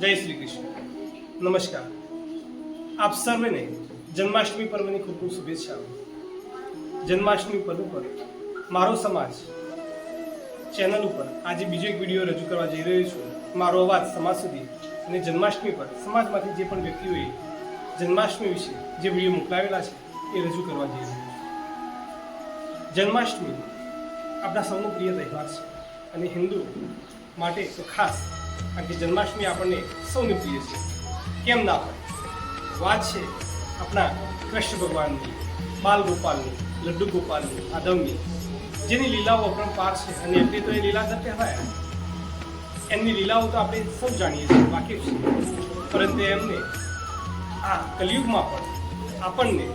જય શ્રી કૃષ્ણ. નમસ્કાર. આપ સર્વેને જન્માષ્ટમી પર્વની ખૂબ ખૂબ શુભેચ્છાઓ. જન્માષ્ટમી પર્વ પર મારો સમાજ ચેનલ ઉપર આજે બીજો એક વીડિયો રજૂ કરવા જઈ રહ્યો છું. મારો અવાજ સમાજ સુધી અને જન્માષ્ટમી પર સમાજમાંથી જે પણ વ્યક્તિઓએ જન્માષ્ટમી વિશે જે વીડિયો મોકલાવેલા છે એ રજૂ કરવા જઈ રહ્યો છું. જન્માષ્ટમી આપણા સૌનો પ્રિય તહેવાર છે અને હિન્દુ માટે તો ખાસ કારણ કે જન્માષ્ટમી આપણને સૌને પ્રિય છે. કેમ ના હોય? વાત છે આપણા કૃષ્ણ ભગવાનની, બાલ ગોપાલની, લડ્ડુ ગોપાલની આદમની જેની લીલાઓ પાર છે અને એમની તો એ લીલા લીલાધર કહેવાય. એમની લીલાઓ તો આપણે સૌ જાણીએ છીએ, વાકેફ છીએ. પરંતુ એમને આ કલયુગમાં પણ આપણને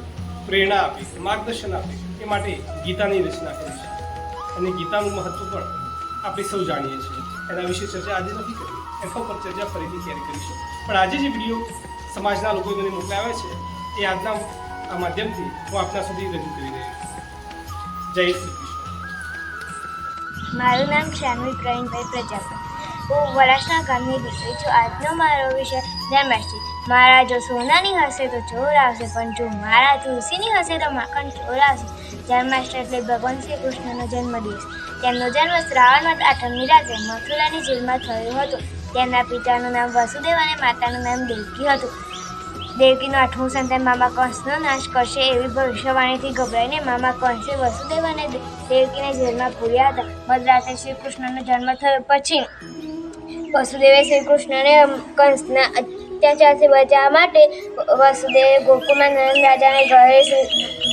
પ્રેરણા આપી, માર્ગદર્શન આપે, એ માટે ગીતાની રચના કરી છે. અને ગીતાનું મહત્વ પણ આપણે સૌ જાણીએ છીએ. એના વિશે ચર્ચા આજે નથી કરી. એના પર ચર્ચા ફરીથી ક્યારે કરીશું. પણ આજે જે વીડિયો સમાજના લોકોએ મને મોકલાવ્યા છે, એ આજના આ માધ્યમથી હું આપના સુધી રજૂ કરી રહ્યો છું. જય શ્રી કૃષ્ણ. મારું નામ શાનવી પ્રવીણભાઈ પ્રજાપતિ. હું વરાસના ગામની દીકરી છું. આજનો મારો વિષય જન્માષ્ટમી મારા જો સોનાની હશે તો ચોર આવશે, પણ જો મારા તુલસીની હશે તો માખણ ચોર આવશે. જન્માષ્ટમી એટલે ભગવાન શ્રી કૃષ્ણનો જન્મદિવસ. તેમનો જન્મ શ્રાવણ માસ આઠમની રાત્રે મથુરાની જેલમાં થયો હતો. તેમના પિતાનું નામ વસુદેવ અને માતાનું નામ દેવકી હતું. દેવકીનો આઠમું સંતાન મામા કંસનો નાશ કરશે એવી ભવિષ્યવાણીથી ગભરાઈને મામા કંસે વસુદેવ અને દેવકીને જેલમાં પૂર્યા હતા. મધરાતે શ્રી કૃષ્ણનો જન્મ થયો પછી વસુદેવે શ્રી કૃષ્ણને કંસના અત્યાચારથી બચાવવા માટે વસુદેવ, ગોકુળમાં નંદ રાજાને ઘરે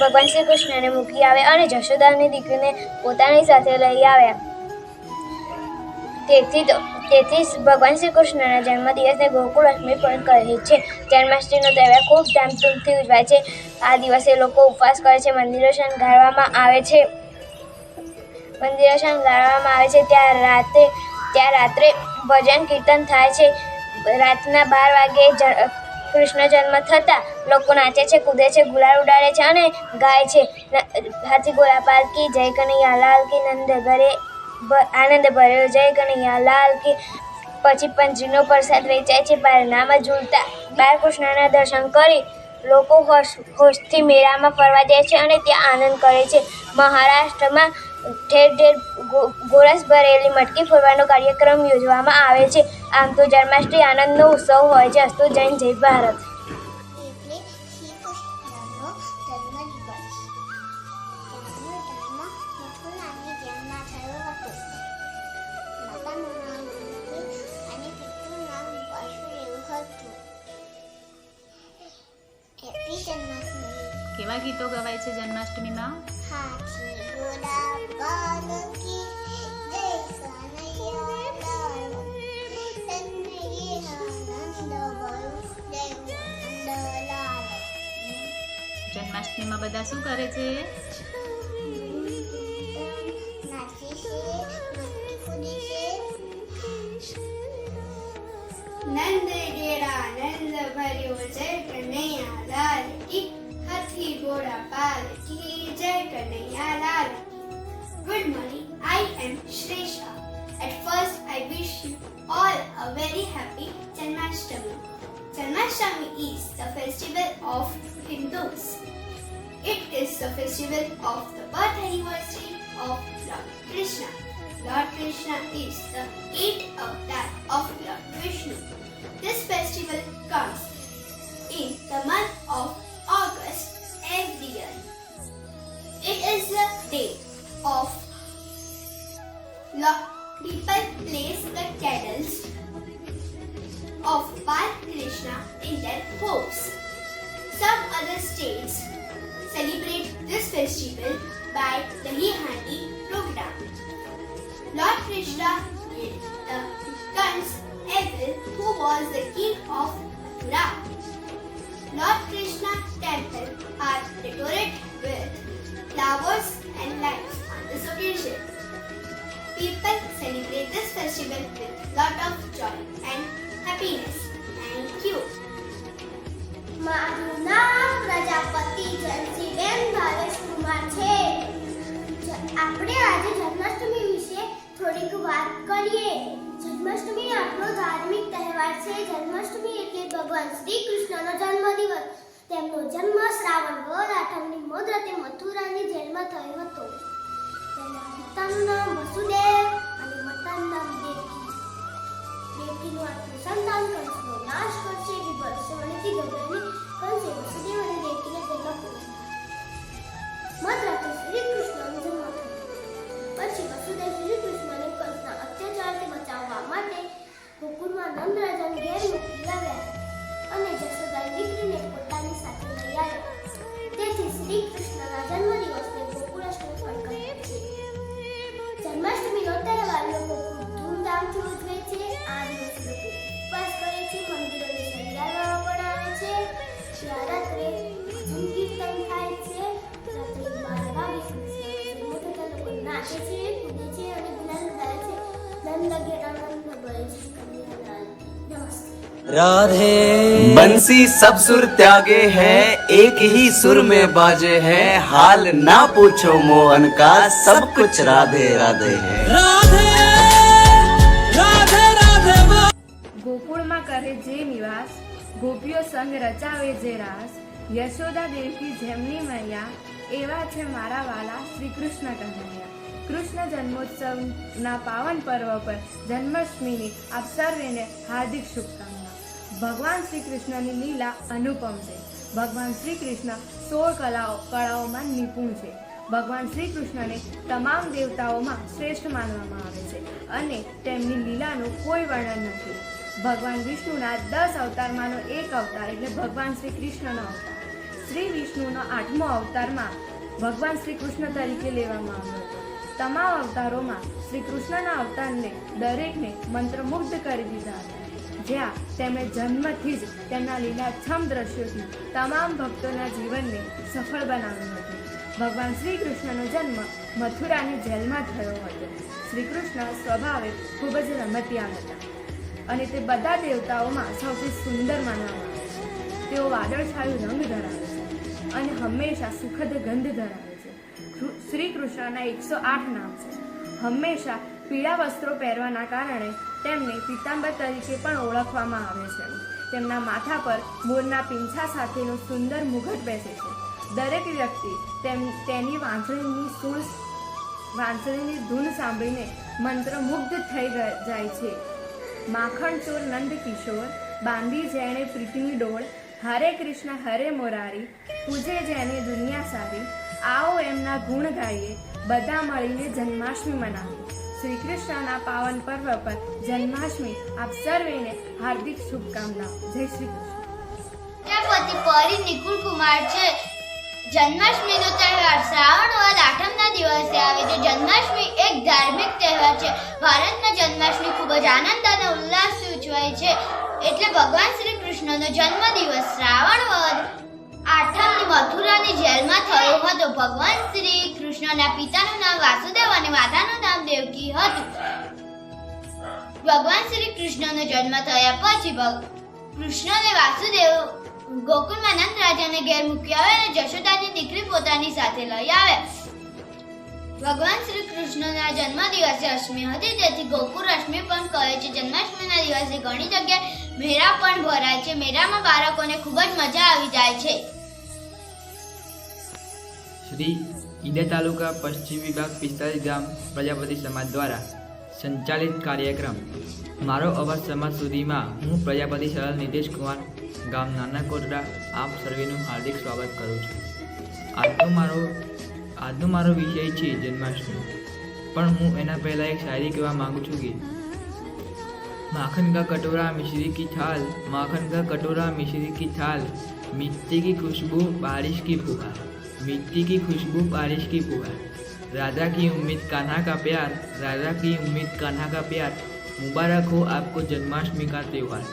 ભગવાન શ્રી કૃષ્ણને મૂકી આવ્યા અને જશોદાની દીકરીને પોતાની સાથે લઈ આવ્યા તેથી તેથી ભગવાન શ્રી કૃષ્ણના જન્મદિવસને ગોકુળ અષ્ટમી પણ કહે છે. જન્માષ્ટમીનો તહેવાર ખૂબ ધામધૂમથી ઉજવાય છે. આ દિવસે લોકો ઉપવાસ કરે છે. મંદિરો શણગારવામાં આવે છે. મંદિરો શણગારવામાં આવે છે. ત્યાં રાતે ત્યાં રાત્રે ભજન કીર્તન થાય છે. રાતના બાર વાગે કૃષ્ણ જન્મ થતાં લોકો નાચે છે, કૂદે છે, ગુલાલ ઉડાડે છે અને ગાય છે. હાથી ગોળા પાલકી જય કનૈયા, લાલ કી, નંદ ઘરે આનંદ ભર્યો, જય કનૈયા, લાલ કી. પછી પંચનો પ્રસાદ વેચાય છે બારણામાં ઝૂલતા. બાળકૃષ્ણના દર્શન કરી લોકો હોશ, હોશથી મેળામાં ફરવા જાય છે અને ત્યાં આનંદ કરે છે. મહારાષ્ટ્રમાં ઠેર ઠેર ગોરસ ભરેલી મટકી ફોડવાનો કાર્યક્રમ યોજવામાં આવે છે. આમ તો જન્માષ્ટમી આનંદનો ઉત્સવ હોય છે. અસ્તુ જૈન જય ભારત. બધા શું કરે છે નાચે છે મસ્તી કૂદે છે નંદ ઘેરા નંદ ભર્યો જય કનૈયા લાલ કી હાથી ઘોડા પાલ કી જય કનૈયા લાલ Good morning, I am Shresha. At first, I wish you all a very happy Janmashtami. Janmashtami is the festival of Hindus. It is the festival of the birth anniversary of Lord Krishna. Lord Krishna is the eighth avatar of Lord Vishnu. This festival comes in the month of August every year. It is the day of Lord. People place the candles of Bal Krishna in their homes. Some other states celebrate this festival by the Handi program. Lord Krishna killed the Kans evil who was the king of Mathura. Lord Krishna temple are decorated with flowers and lights on this occasion. People celebrate this festival with lot of joy and happiness. Thank you. મારું નામ પ્રજાપતિ જયંતીબેન ભાવેશ કુમાર છે આપણે આજે જન્માષ્ટમી વિશે થોડીક વાત કરીએ. જન્માષ્ટમી આપણો ધાર્મિક તહેવાર છે. જન્માષ્ટમી એટલે ભગવાન શ્રી કૃષ્ણનો જન્મદિવસ. તેમનો જન્મ શ્રાવણ, વદ, આઠમની મોદરાતે મથુરાની જેલમાં થયો હતો. તેના પિતાનું નામ વસુદેવ અને માતાનું નામ દેવકી. આઠમું સંતાન કંસનો નાશ કરશે. એવી ભવિષ્યવાણીથી ગભરાઈને કંસે વસુદેવ અને દેવકીને પૂર્યા મધરાતે શ્રી કૃષ્ણનો જન્મ થયો પછી વસુદેવ શ્રી કૃષ્ણને કંસના અત્યાચારથી બચાવવા માટે ગોકુળમાં નંદરાજાને ઘેર મૂકી લાવ્યા અને જશોદાની દીકરીને પોતાની સાથે લઈ આવ્યા. તેથી શ્રી કૃષ્ણના જન્મદિવસને ગોકુળાષ્ટમી પણ કહે જન્માષ્ટમીનો તહેવાર લોકો ખૂબ ધૂમધામથી ઉજવે છે આ દિવસે લોકો ઉપવાસ કરે છે મંદિરોને શણગારવામાં પણ આવે છે ત્યાં રાત્રે ભજન કીર્તન થાય છે રાત્રે બાર વાગે કૃષ્ણ મોટા લોકો નાચે છે કૂદે છે અને ગુલાલ ઉડાવે છે નંદ ઘેર આનંદ ભરે છે કન્યાલાલ નમસ્તે राधे बंसी सब सुर त्यागे हैं एक ही सुर में बाजे हैं हाल ना पूछो मोहन का सब कुछ राधे राधे है સંગ રચાવે જે રાસ યશોદા દેવકી જેમની મૈયા, એવા છે મારા વાલા શ્રી કૃષ્ણ કનૈયા. કૃષ્ણ જન્મોત્સવના પાવન પર્વ પર જન્માષ્ટમીની આપ સર્વેને હાર્દિક શુભકામના. ભગવાન શ્રી કૃષ્ણની લીલા અનુપમ છે. ભગવાન શ્રી કૃષ્ણ સોળ કલાઓ કળાઓમાં નિપુણ છે. ભગવાન શ્રી કૃષ્ણને તમામ દેવતાઓમાં શ્રેષ્ઠ માનવામાં આવે છે અને તેમની લીલાનું કોઈ વર્ણન નથી. ભગવાન વિષ્ણુના દસ અવતારમાંનો એક અવતાર એટલે ભગવાન શ્રી કૃષ્ણનો અવતાર. શ્રી વિષ્ણુનો આઠમો અવતારમાં ભગવાન શ્રી કૃષ્ણ તરીકે લેવામાં આવ્યો હતો. તમામ અવતારોમાં શ્રી કૃષ્ણના અવતારને દરેકને મંત્રમુગ્ધ કરી દીધા હતા. જ્યાં તેમણે જન્મથી જ તેમના લીલાછમ દ્રશ્યોથી તમામ ભક્તોના જીવનને સફળ બનાવ્યું હતું. ભગવાન શ્રી કૃષ્ણનો જન્મ મથુરાની જેલમાં થયો હતો. શ્રી કૃષ્ણ સ્વભાવે ખૂબ જ રમતિયા હતા. અને તે બધા દેવતાઓમાં સૌથી સુંદર માનવામાં આવે છે. તેઓ વાદળછાયું રંગ ધરાવે છે અને હંમેશા સુખદ ગંધ ધરાવે છે. શ્રી કૃષ્ણના એકસો આઠ નામ છે. હંમેશા પીળા વસ્ત્રો પહેરવાના કારણે તેમને પિતાંબર તરીકે પણ ઓળખવામાં આવે છે. તેમના માથા પર મોરના પીંછા સાથેનું સુંદર મુગટ બેસે છે. દરેક વ્યક્તિ તેમ, તેની વાંસળીની સૂર વાંસળીની ધૂન સાંભળીને મંત્રમુગ્ધ થઈ જાય છે. માખણ ચોર નંદ કિશોર બાંધી જેણે પ્રીતિની ડોળ, હરે કૃષ્ણ, હરે મોરારી, પૂજે જેને દુનિયા સારી, આવો એમના ગુણ ગાઈએ, બધા મળીને જન્માષ્ટમી મનાવીએ શ્રી કૃષ્ણના પાવન પર્વ પર જન્માષ્ટમી, આપ સર્વેને હાર્દિક શુભકામનાઓ. જય શ્રી કૃષ્ણ. પરી નિકુલ કુમાર છે. જન્માષ્ટમીનો તહેવાર શ્રાવણ વદ આઠમના દિવસે આવે છે. જન્માષ્ટમી એક ધાર્મિક તહેવાર છે. ભારતમાં જન્માષ્ટમી ખૂબ જ આનંદ અને ઉલ્લાસથી ઉજવાય છે. એટલે ભગવાન શ્રી કૃષ્ણનો જન્મદિવસ શ્રાવણ વદ આઠમની મથુરાની જેલમાં થયો હતો. ભગવાન શ્રી કૃષ્ણના પિતાનું નામ વાસુદેવ અને માતાનું નામ દેવકી હતું. ભગવાન શ્રી કૃષ્ણનો જન્મ થયા પછી ભગ- કૃષ્ણ વાસુદેવ ગોકુળમાં નંદ રાજાને ઘેર મૂકી આવે અને જશોદાની દીકરી પોતાની સાથે લઈ આવે. ભગવાન શ્રી કૃષ્ણના જન્મ દિવસે અષ્ટમી હતી તેથી ગોકુળ અષ્ટમી પણ કહે છે. જન્માષ્ટમીના દિવસે ઘણી જગ્યાએ મેળા પણ ભરાય છે. મેળામાં બાળકોને ખૂબ જ મજા આવી જાય છે. શ્રી ઈડા તાલુકા પશ્ચિમ વિભાગ પિસ્તાલીસ ગામ પ્રજાપતિ સમાજ દ્વારા સંચાલિત કાર્યક્રમ, મારો અવાજ સમાજ સુધીમાં હું પ્રજાપતિ સરળ નિતેશ કુમાર ગામ નાના કોટડા આપ સર્વેનું હાર્દિક સ્વાગત કરું છું આજનો મારો આજનો મારો વિષય છે જન્માષ્ટમી પણ હું એના પહેલાં એક શાયરી કહેવા માંગુ છું કે माखन का कटोरा मिश्री की थाल माखन का कटोरा मिश्री की थाल मिट्टी की खुशबू बारिश की फुहार मिट्टी की खुशबू बारिश की फुहार राजा की उम्मीद कान्हा का प्यार राजा की उम्मीद कान्हा का प्यार मुबारक हो आपको जन्माष्टमी का त्यौहार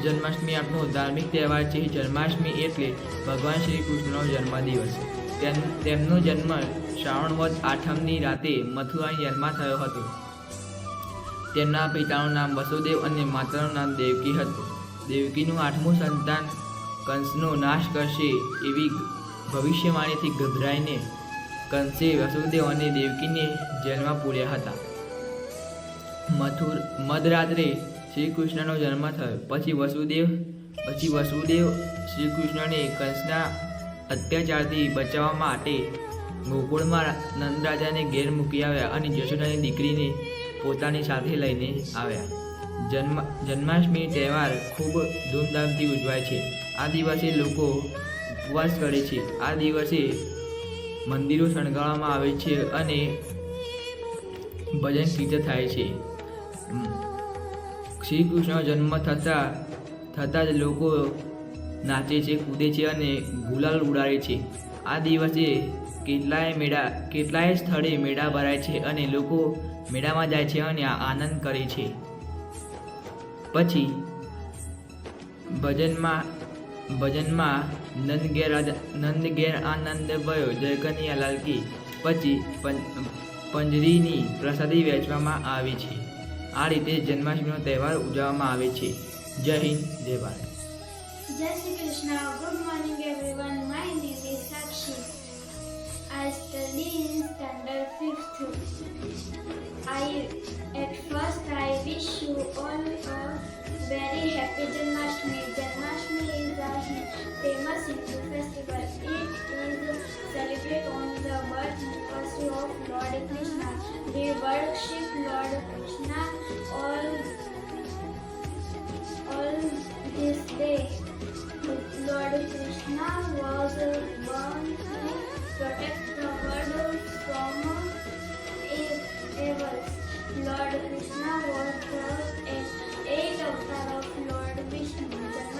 જન્માષ્ટમી આપણો ધાર્મિક તહેવાર છે. જન્માષ્ટમી એટલે ભગવાન શ્રી કૃષ્ણનો જન્મદિવસ. તેમ- તેમનો જન્મ શ્રાવણ વધ આઠમની રાતે મથુરાની જન્મમાં થયો હતો. તેમના પિતાનું નામ વસુદેવ અને માતાનું નામ દેવકી હતું. દેવકીનું આઠમું સંતાન કંસનો નાશ કરશે એવી ભવિષ્યવાણીથી ગભરાઈને કંસે વસુદેવ અને દેવકીને જેલમાં પૂર્યા હતા. મથુર, મધરાત્રે શ્રી કૃષ્ણનો જન્મ થયો. પછી વસુદેવ પછી વસુદેવ શ્રી કૃષ્ણને કંસના અત્યાચારથી બચાવવા માટે ગોકુળમાં નંદરાજાને ઘેર મૂકી આવ્યા અને જશોદાની દીકરીને પોતાની સાથે લઈને આવ્યા. જન્મ, જન્માષ્ટમી તહેવાર ખૂબ ધૂમધામથી ઉજવાય છે. આ દિવસે લોકો ઉપવાસ કરે છે. આ દિવસે મંદિરો શણગારવામાં આવે છે અને ભજન કીર્તન થાય છે. શ્રી કૃષ્ણનો જન્મ થતાં થતાં જ લોકો નાચે છે, કૂદે છે અને ગુલાલ ઉડાડે છે. આ દિવસે કેટલાય મેળા, કેટલાય સ્થળે મેળા ભરાય છે અને લોકો મેળામાં જાય છે અને આનંદ કરે છે. પછી, ભજનમાં ભજનમાં નંદ ગેર નંદ ગેર આનંદ ભયો, જય લાલકી કી પછી પંજરીની પ્રસાદી વહેંચવામાં આવે છે. આ રીતે જન્માષ્ટમીનો તહેવાર ઉજવવામાં આવે છે. જય હિન્દ, જય ભારત. જય Shri Krishna. Good morning everyone my name is Sakshi I study in standard fifth. I, at first, I wish you all a very happy Janmashtami. Janmashtami is a famous Hindu festival. It is celebrated on the birth anniversary of Lord Krishna. We worship Lord Krishna all all this day. Lord Krishna was born to protect the world from e- evils. Lord Krishna was the eight avatar of Lord is.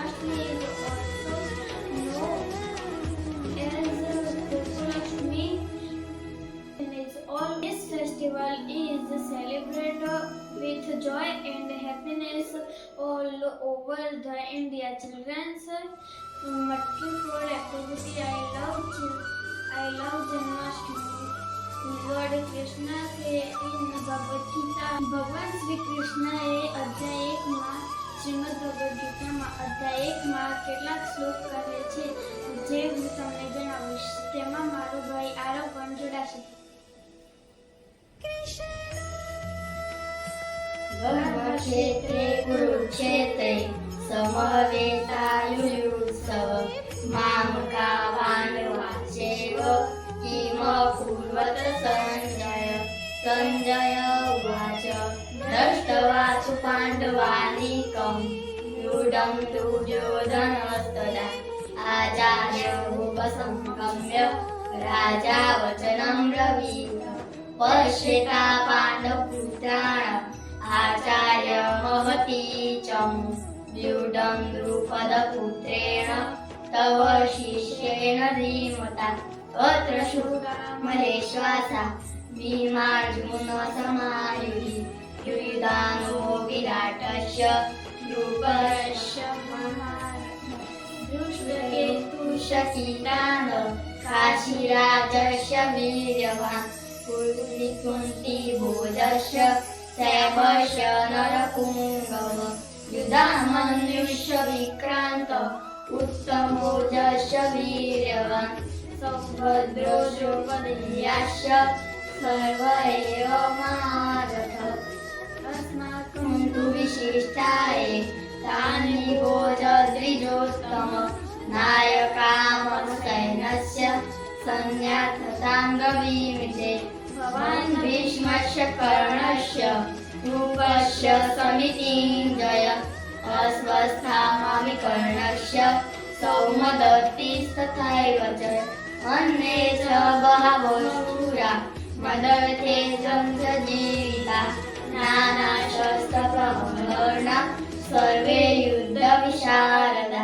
And it's all this festival is celebrated with joy and happiness all over the India. Children's multiple activity. I love I love Janmashtami. Lord Krishna in Bhagavad Gita, Bhagavan Sri Krishna Shrimad Bhagavad ગીતામાં અધ્યાય એકમાં કેટલાક શ્લોક કહે છે, જે હું તમને જણાવીશ. તેમાં મારો ભાઈ આરવ પણ જોડાશે. બ્રહ્મક્ષેત્રે કુરુક્ષેત્રે સમવેતાયુયુત્સવમાં કાવાન વાચેવ કિમ પૂર્વત સંજય. पाचु पाण्डवादिकं यूढं दुर्योधनस्तदा आचार्योपसङ्गम्य राजा वचनं ब्रवीत। पश्यता पाण्डवपुत्राण। आचार्य महतीचं व्यूढं द्रुपदपुत्रेण। तव शिष्येण धीमता। अत्र शुकामले श्वासा भीमार्जुनसमायुः युयुधानो विराटस्य द्रुपदस्य दुष्टकेतुशकीटान काशीराजस्य वीर्यवान्। कुन्तीभोजस्य शैवस्य नरपुङ्गव युधामन्युष्य विक्रान्त उत्तमोजस्य वीर्यवान्। सौभद्रो द्रौपदीयाश्च सर्व एव महारथ। अस्माकं तु विशिष्टाये तानि भोजद्विजोत्तम। नायकामनुसैनस्य सन्न्यासताङ्गवीमिते भवान् भीष्मस्य कर्णस्य रूपस्य समितिञ्जय अस्वस्थामामि कर्णस्य सौमदत्तिस्तथैव च अन्ये च बहवो शूरा मदर्थे जीविता। नानाशस्त्रप्रहरणा सर्वे युद्धविशारदा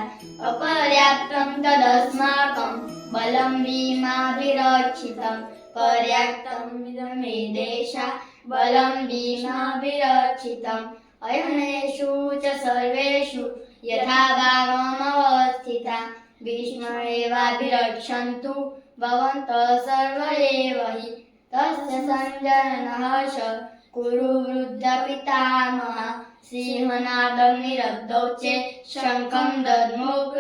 अपर्याप्तं तदस्माकं बलं भीमाभिरक्षितं पर्याप्तं मे देशा बलं भीमाभिरक्षितम् अयनेषु च सर्वेषु यथा भागमवस्थिता भीष्मरेवाभिरक्षन्तु भवन्तः सर्व एव हि तस्य ગુરુ વૃદ્ધ પિતામહ સિંહનાદમ નિરબ્ધૌ છે શંખમ દધમુખ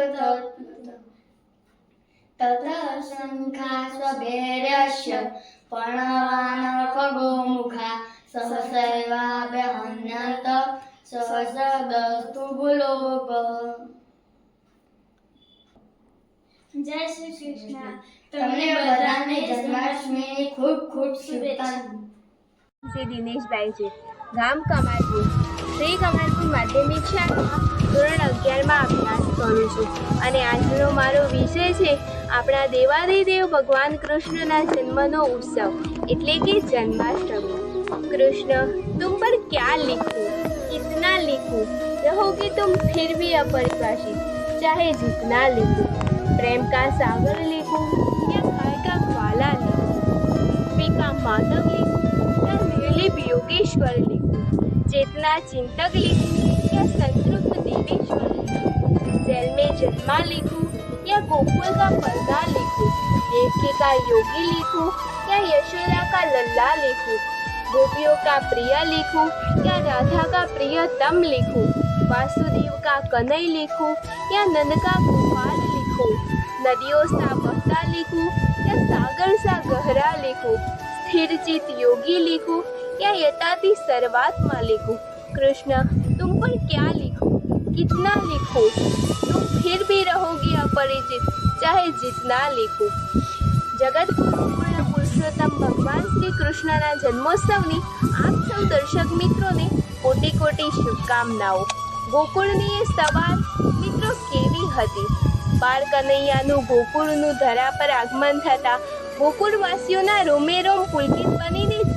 તત શંખા સ્વભેર્યસ્ય પણવાન ખગો મુખા સહસૈવાભ્યહન્યત સહસદસ્તુ ભૂલોપ જય શ્રી કૃષ્ણ. તમને બધાને જન્માષ્ટમીની ખૂબ ખૂબ શુભેચ્છા. શ્રી દિનેશભાઈ છે ગામ કમાલપુર શ્રી કમાલપુર માધ્યમિક શાળામાં ધોરણ અગિયારમાં અભ્યાસ કરું છું અને આજનો મારો વિષય છે આપણા દેવાદિદેવ ભગવાન કૃષ્ણના જન્મનો ઉત્સવ એટલે કે જન્માષ્ટમી कृष्ण तुम पर क्या लिखूं कितना लिखूं रहोगे तुम फिर भी अपरिभाषित चाहे जितना लिखूं प्रेम का सागर लिखूं या खाए का ग्वाला लिखूं पृथ्वी का मानव लिखूं या निर्लिप योगेश्वर लिखूं चेतना चिंतक लिखूं या संतृप्त देवेश्वर लिखूं जेल में जन्मा लिखूं या गोकुल का पर्दा लिखूं देवकी का योगी लिखूं या यशोदा का लल्ला लिखूं गोपियों का प्रिय लिखूं या राधा का प्रियतम लिखूं वासुदेव का कनई लिखूं या नंद का गोपाल लिखूं नदियों सा बहता लिखूं या सागर सा गहरा लिखूं स्थिर चित योगी लिखूं या यताति सर्वात्मा लिखूं कृष्ण तुम पर क्या लिखूं कितना लिखूं तुम फिर भी रहोगी अपरिचित चाहे जितना लिखूं જગત પૂર્ણ પુરુષોત્તમ ભગવાન શ્રી કૃષ્ણના જન્મોત્સવની આપ સૌ દર્શક મિત્રોને કોટી કોટી શુભકામનાઓ ગોકુળની એ સવાર મિત્રો કેવી હતી બાળ કનૈયાનું ગોકુળનું ધરા પર આગમન થતાં ગોકુળવાસીઓના રોમે રોમ પુલકિત બનીને ઝૂમી ઉઠ્યા પંખીઓએ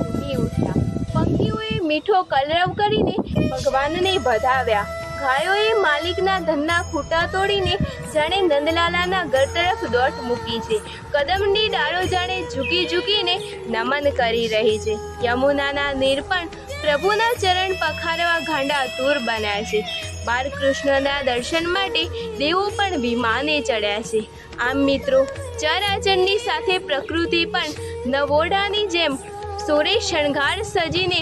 મીઠો કલરવ કરીને ભગવાનને વધાવ્યા ગાયોએ માલિકના ધનના ખૂટા તોડીને જાણે નંદલાલાના ઘર તરફ દોટ મૂકી છે. કદમની ડાળો જાણે ઝૂકી ઝૂકીને નમન કરી રહી છે. યમુનાના નીર પણ પ્રભુના ચરણ પખારવા ગાંડા તૂર બન્યા છે. બાળકૃષ્ણના દર્શન માટે દેવો પણ વિમાને ચડ્યા છે. આમ મિત્રો, ચરાચરની સાથે પ્રકૃતિ પણ નવોઢાની જેમ સોરે શણગાર સજીને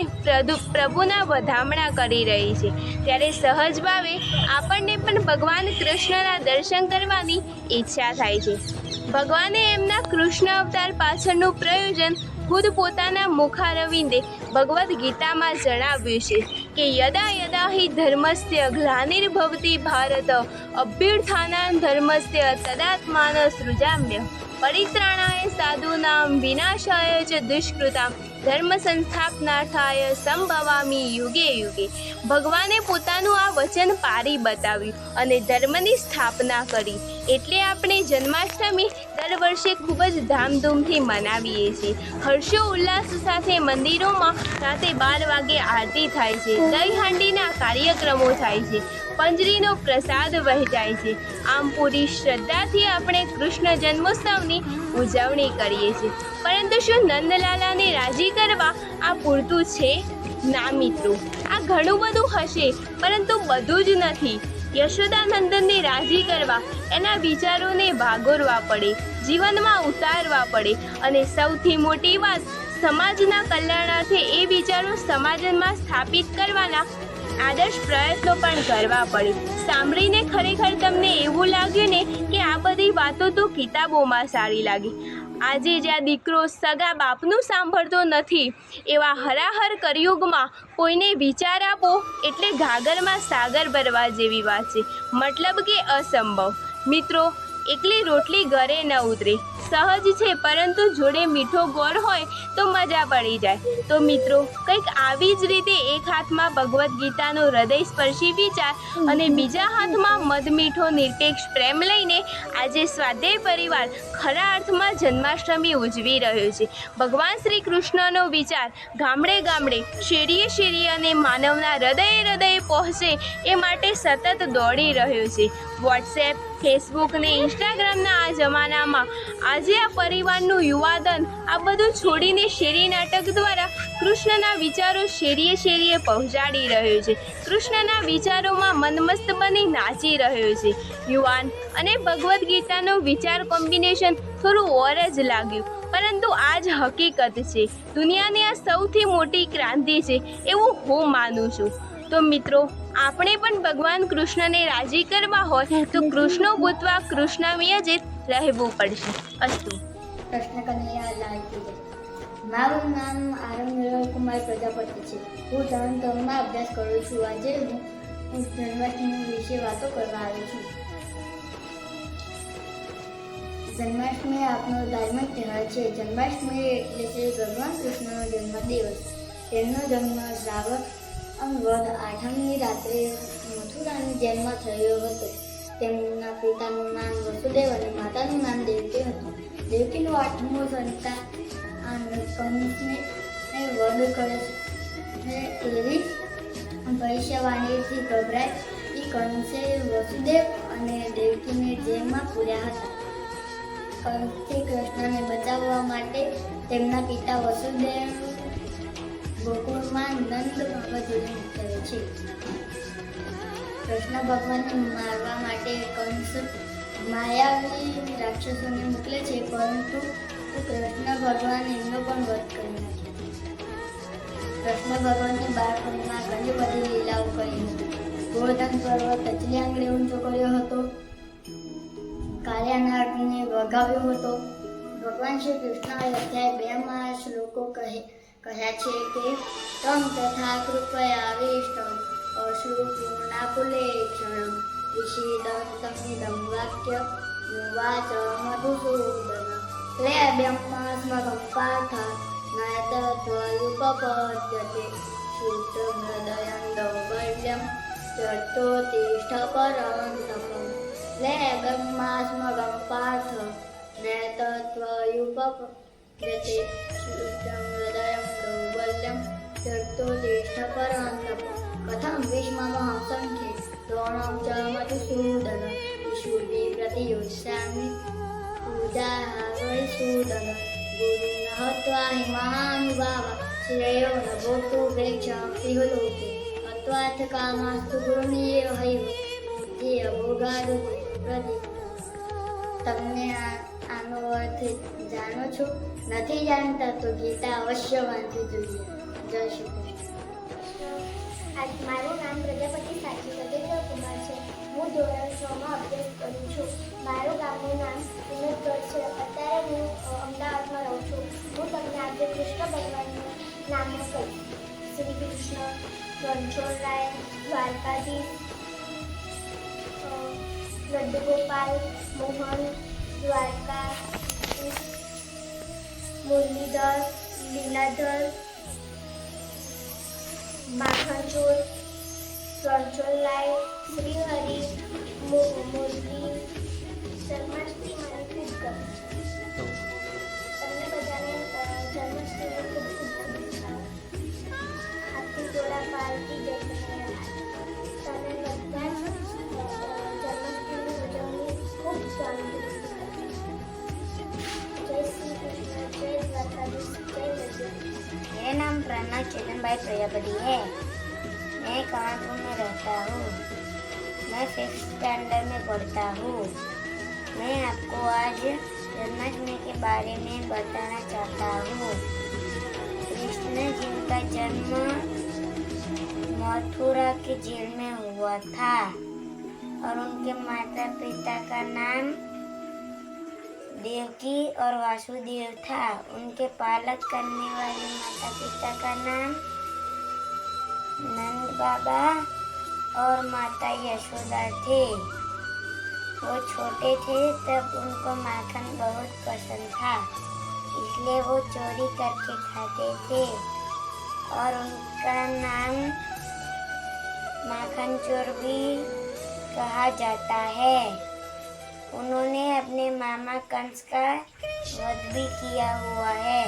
પ્રભુના વધામણા કરી રહી છે. ત્યારે સહજ ભાવે આપણને પણ ભગવાન કૃષ્ણના દર્શન કરવાની ઈચ્છા થાય છે. ભગવાને એમના કૃષ્ણ અવતાર પાછળનું પ્રયોજન ખુદ પોતાના મુખારવિંદે ભગવદ્ ગીતામાં જણાવ્યું છે કે, યદા યદા હિ ધર્મસ્ય ગ્લાનિર્ભવતી ભારત, અભ્યુત્થાનાં ધર્મસ્ય તદાત્માન સૃજામ્ય. પરિત્રાણાય સાધુનામ વિનાશાય ચ દુષ્કૃતામ. ધર્મ સંસ્થાપનાર્થાય સંભવામી યુગે યુગે. ભગવાને પોતાનું આ વચન પારી બતાવ્યું અને ધર્મની સ્થાપના કરી. એટલે આપણે જન્માષ્ટમી દર વર્ષે ખૂબ જ ધામધૂમથી મનાવીએ છીએ. હર્ષો ઉલ્લાસ સાથે મંદિરોમાં રાતે બાર વાગે આરતી થાય છે. દહીં હાંડીના કાર્યક્રમો થાય છે. પંજરીનો પ્રસાદ વહેંચાય છે. આમ પૂરી શ્રદ્ધાથી આપણે કૃષ્ણ જન્મોત્સવની ઉજવણી કરીએ છીએ. પરંતુ શું નંદલાલાને રાજી કરવા આ પૂરતું છે? ના મિત્રો, આ ઘણું બધું હશે, પરંતુ બધું જ નથી. યશોદાનંદનને રાજી કરવા એના વિચારોને ભાગોરવા પડે, જીવનમાં ઉતારવા પડે અને સૌથી મોટી વાત, સમાજના કલ્યાણાર્થે એ વિચારો સમાજમાં સ્થાપિત કરવાના આદર્શ પ્રયત્નો પણ કરવા પડે. સાંભળીને ખરેખર તમને એવું લાગ્યું ને કે આ બધી વાતો તો કિતાબોમાં સારી લાગી. આજે જ્યાં દીકરો સગા બાપનું સાંભળતો નથી. એવા હરાહર કરિયુગમાં કોઈને વિચાર આપો એટલે ઘાગરમાં સાગર ભરવા જેવી વાત છે. મતલબ કે અસંભવ. મિત્રો એકલી રોટલી ઘરે ન ઉતરે. સહજ છે, પરંતુ જોડે મીઠો ગોળ હોય તો મજા પડી જાય. તો મિત્રો, કંઈક આવી જ રીતે એક હાથમાં ભગવદ્ ગીતાનો હૃદય સ્પર્શી વિચાર અને બીજા હાથમાં મધમીઠો નિરપેક્ષ પ્રેમ લઈને આજે સ્વાધ્યાય પરિવાર ખરા અર્થમાં જન્માષ્ટમી ઉજવી રહ્યો છે. ભગવાન શ્રી કૃષ્ણનો વિચાર ગામડે ગામડે શેરીએ શેરીએ અને માનવના હૃદયે હૃદયે પહોંચે એ માટે સતત દોડી રહ્યો છે. વોટ્સએપ, ફેસબુક ને ઇન્સ્ટાગ્રામના આ જમાનામાં આજે આ પરિવારનું યુવાધન આ બધું છોડીને શેરી નાટક દ્વારા કૃષ્ણના વિચારો શેરીએ શેરીએ પહોંચાડી રહ્યો છે. કૃષ્ણના વિચારોમાં મનમસ્ત બની નાચી રહ્યો છે. યુવાન અને ભગવદ્ ગીતાનો વિચાર કોમ્બિનેશન થોડું ઓર જ લાગ્યું, પરંતુ આ જ હકીકત છે. દુનિયાની આ સૌથી મોટી ક્રાંતિ છે, એવું હું માનું છું. તો મિત્રો, આપણે પણ ભગવાન કૃષ્ણને રાજી કરવા હોય, તો કૃષ્ણ ભૂતવા કૃષ્ણ જ રહેવું પડશે. અસ્તુ. કૃષ્ણ કનૈયા લાલ મારું નામ આરંગ કુમાર પ્રજાપતિ છે. હું ધોરણ ત્રણમાં અભ્યાસ કરું છું. આજે હું જન્માષ્ટમી વિશે વાતો કરવા આવી છું. જન્માષ્ટમી આપનો ધાર્મિક તહેવાર છે. જન્માષ્ટમી એટલે છે ભગવાન કૃષ્ણનો જન્મદિવસ. તેમનો જન્મ શ્રાવણ વદ આઠમની રાત્રે મથુરાની જેલમાં થયો હતો. તેમના પિતાનું નામ વસુદેવ અને માતાનું નામ દેવકી હતું. દેવકીનું આઠમું સંતાન કંસને વધ કરે છે એવી ભવિષ્યવાણીથી ગભરાય એ કંસે વસુદેવ અને દેવકીને જેલમાં પૂર્યા હતા. કંસથી કૃષ્ણને બચાવવા માટે તેમના પિતા વસુદેવ ગોકુળમાં નંદ જોડે કરે છે. કૃષ્ણ ભગવાનને મારવા માટે કંસ માયાવી રાક્ષસોને મોકલે છે, પરંતુ કૃષ્ણ ભગવાન એમનો પણ વધ કરી નાખે કૃષ્ણ ભગવાનની બાળપણમાં ઘણી બધી લીલાઓ કરી હતી. ગોવર્ધન પર્વત ટચલી આંગળી ઊંચો કર્યો હતો. કાળિયા નાગને વગાવ્યો હતો. ભગવાન શ્રી કૃષ્ણ અધ્યાય બેમાં શ્લોકો કહે કહ્યા છે કે, તમ તથા કૃપયા વિષ્ણમ અશુ પૂર્ણા પુલે ક્ષણ વિષિદમ તમિદમ વાક્ય વાચ મધુસૂદન. ક્લેબ્યમસ્મગમ પાઠ નયતત્વયુપપદ્યતે શુદ્ધ હૃદયં દૌર્બલ્યમ ચર્તો તિષ્ઠ પરંતપમ ક્લેબ્યમસ્મગમ પાઠ નયતત્વયુપપદ્યતે શુદ્ધ હૃદયં केवल्यं जगतो ज्येष्ठपरान्तप कथं विष्ममहसङ्ख्ये द्रोणां च मधुसूदन ईश्वरे प्रतियोष्यामि पूजाः वैसूदन गुरुः त्वा हि महानुभाव श्रेयो न भोक्तु प्रेक्षांसिह लोके अत्वाथ कामास्तु गुरुमेव हैव बुद्धिः भोगादु प्रति તમને આનો જાણો છો? નથી જાણતા તો ગીતા અવશ્ય વાંચવી જોઈએ. જય શ્રી કૃષ્ણ. આજ મારું નામ પ્રજાપતિ સાચી સદેન્દ્ર કુમાર છે. હું ધોરણ છમાં અભ્યાસ કરું છું. મારું ગામનું નામ વિનોદગઢ છે. અત્યારે હું અમદાવાદમાં રહું છું. હું તમને આજે કૃષ્ણ ભગવાનનું નામ કહું શ્રી કૃષ્ણ રણછોડરાય દ્વારકાધીશ લડ્ડુ ગોપાલ મોહન, દ્વારકા મુરલીધર લીલાધર માખણચોર રણછોડલાલ શ્રીહરિ મુરલી જન્માષ્ટમી મને ખૂબ ગમે. તમને બધાને જન્માષ્ટમી ખૂબ मेरा नाम प्रणव चेतन भाई प्रजापति है। मैं कानपुर में रहता हूँ? मैं फिफ्थ स्टैंडर्ड में पढ़ता हूँ। मैं आपको आज जन्माष्टमी के बारे में बताना चाहता हूँ। कृष्ण जी का जन्म मथुरा के जेल में हुआ था और उनके माता पिता का नाम देवकी और वासुदेव था। उनके पालक करने वाले माता पिता का नाम नंद बाबा और माता यशोदा थे। वो छोटे थे, तब उनको माखन बहुत पसंद था। इसलिए वो चोरी करके खाते थे और उनका नाम माखन चोर भी कहा जाता है। उन्होंने अपने मामा कंस का वध भी किया हुआ है,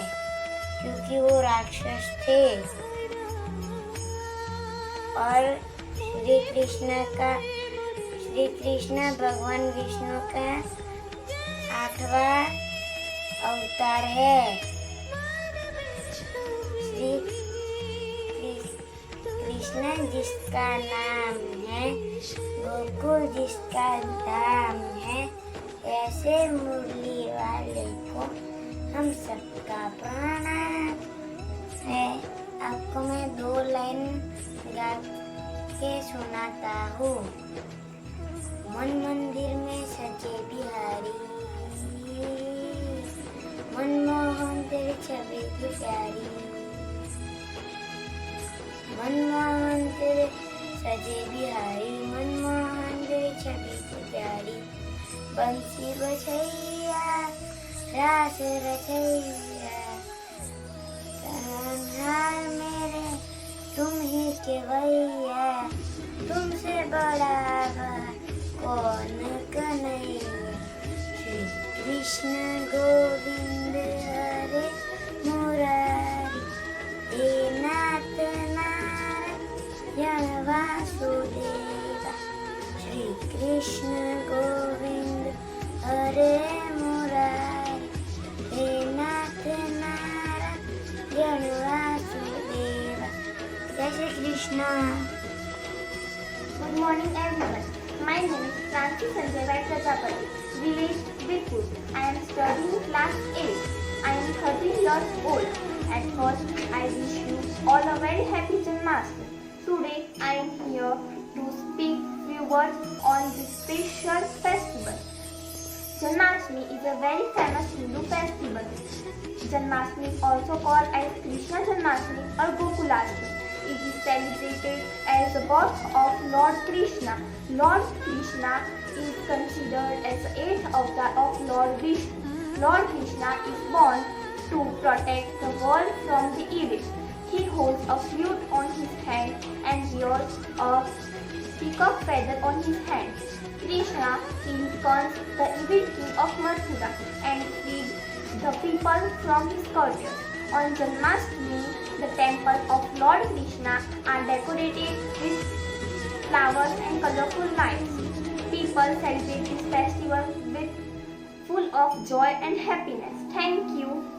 क्योंकि वो राक्षस थे। और श्री कृष्ण का, श्री कृष्ण भगवान विष्णु का आठवां अवतार है। श्री कृष्ण जिसका नाम है, गोकुल जिसका धाम है ऐसे मुरली वाले को हम सबका प्रणाम है। आपको मैं दो लाइन गा के सुनाता हूँ। मन मंदिर में सजे बिहारी। मनमोहन तेरी छवि थी प्यारी मनमोहन तेरे सजे बिहारी। मनमोहन तेरी छवि थी प्यारी बंसी बछैया रास रचैया हार मेरे तुम ही के भैया तुमसे बड़ा बा कौन कन्हैया श्री कृष्ण गोविंद हरे मुरारी हे नाथ Narayan Vasudeva Shri Krishna Govind Good morning everyone. My name is Francis Sanjay Prajapati, village Bipur. I am studying class 8. I am 13 years old. At first, I wish you all a very happy Janmashtami. Today, I am here to speak few words on this special festival. Janmashtami is a very famous Hindu festival. Janmashtami is also called as Krishna Janmashtami or Gokulashtami. It is celebrated as the birth of Lord Krishna. Lord Krishna is considered as the eighth avatar of Lord Vishnu. Lord Krishna is born to protect the world from the evil. He holds a flute on his hand and wears a peacock feather on his hand. Krishna killed Kans, the evil king of Mathura, and freed the people from his curses. On Janmashtami, the temple of Lord Krishna are decorated with flowers and colorful lights. People celebrate this festival with full of joy and happiness. Thank you.